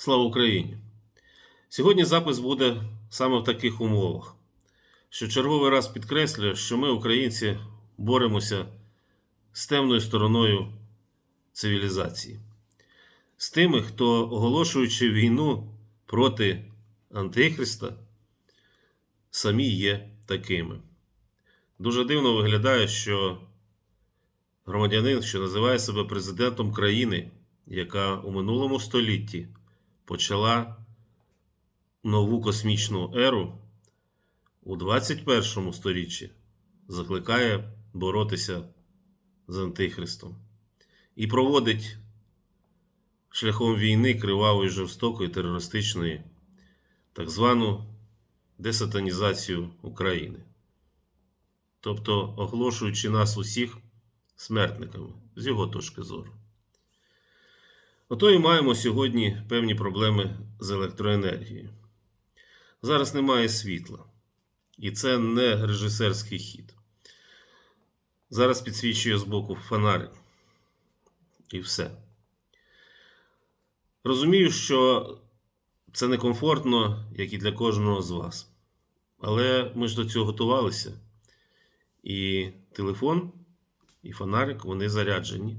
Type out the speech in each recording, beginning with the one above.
Слава Україні! Сьогодні запис буде саме в таких умовах, що черговий раз підкреслює, що ми, українці, боремося з темною стороною цивілізації, з тими, хто, оголошуючи війну проти Антихриста, самі є такими. Дуже дивно виглядає, що громадянин, що називає себе президентом країни, яка у минулому столітті почала нову космічну еру, у 21 сторіччі закликає боротися з Антихристом і проводить шляхом війни кривавої, жорстокої, терористичної, так звану десатанізацію України. Тобто оголошуючи нас усіх смертниками з його точки зору. Ото і маємо сьогодні певні проблеми з електроенергією. Зараз немає світла. І це не режисерський хід. Зараз підсвічує збоку фонарик. І все. Розумію, що це некомфортно, як і для кожного з вас. Але ми ж до цього готувалися. І телефон, і фонарик вони заряджені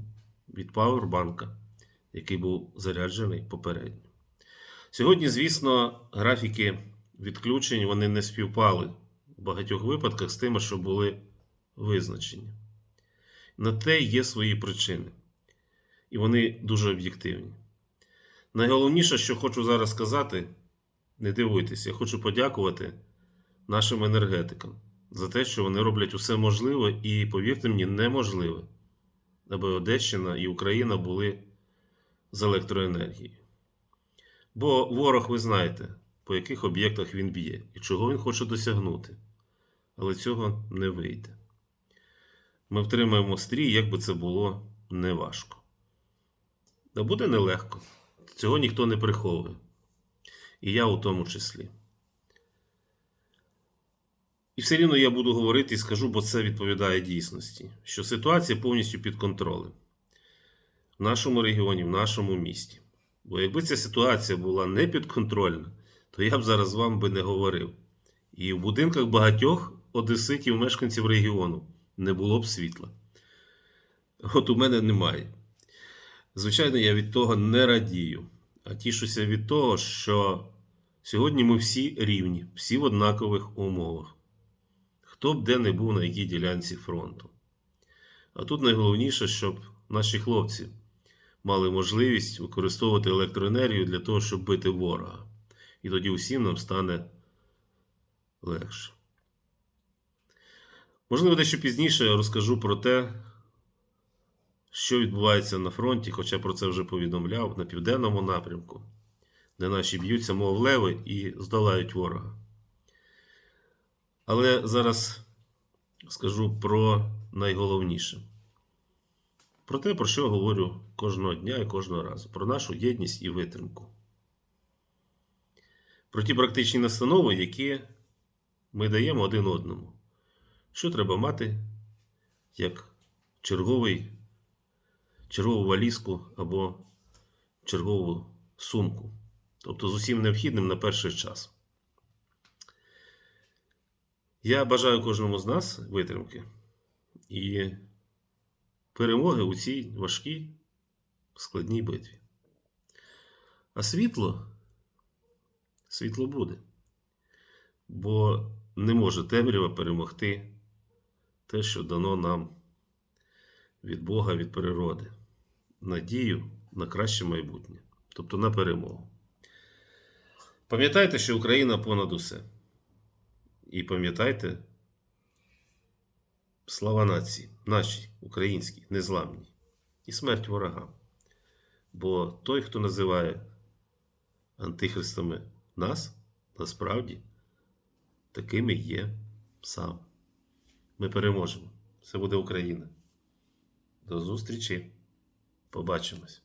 від пауербанка який був заряджений попередньо. Сьогодні, звісно, графіки відключень вони не співпали в багатьох випадках з тими, що були визначені. На те є свої причини, і вони дуже об'єктивні. Найголовніше, що хочу зараз сказати, не дивуйтесь, я хочу подякувати нашим енергетикам за те, що вони роблять усе можливе і, повірте мені, неможливе, аби Одещина і Україна були з електроенергією. Бо ворог, ви знаєте, по яких об'єктах він б'є і чого він хоче досягнути. Але цього не вийде. Ми втримаємо стрій, як би це було неважко. Та буде нелегко. Цього ніхто не приховує. І я у тому числі. І все рівно я буду говорити і скажу, бо це відповідає дійсності, що ситуація повністю під контролем нашому регіоні, в нашому місті. Бо якби ця ситуація була не підконтрольна, то я б зараз з би не говорив. І в будинках багатьох одеситів, мешканців регіону, не було б світла. От у мене немає. Звичайно, я від того не радію, а тішуся від того, що сьогодні ми всі рівні, всі в однакових умовах. Хто б де не був на якій ділянці фронту. А тут найголовніше, щоб наші хлопці мали можливість використовувати електроенергію для того, щоб бити ворога. І тоді усім нам стане легше. Можливо, дещо пізніше я розкажу про те, що відбувається на фронті, хоча про це вже повідомляв на південному напрямку, де наші б'ються, мов леви, і здолають ворога. Але зараз скажу про найголовніше. Про те, про що я говорю кожного дня і кожного разу, про нашу єдність і витримку. Про ті практичні настанови, які ми даємо один одному. Що треба мати як черговий, чергову валізку або чергову сумку. Тобто з усім необхідним на перший час. Я бажаю кожному з нас витримки і перемоги у цій важкій складній битві. А світло, світло буде, бо не може темрява перемогти те, що дано нам від Бога, від природи, надію на краще майбутнє, тобто на перемогу. Пам'ятайте, що Україна понад усе. І пам'ятайте, слава нації, нашій, українській, незламній, і смерть ворогам. Бо той, хто називає антихристами нас, насправді такими є сам. Ми переможемо. Це буде Україна. До зустрічі. Побачимось.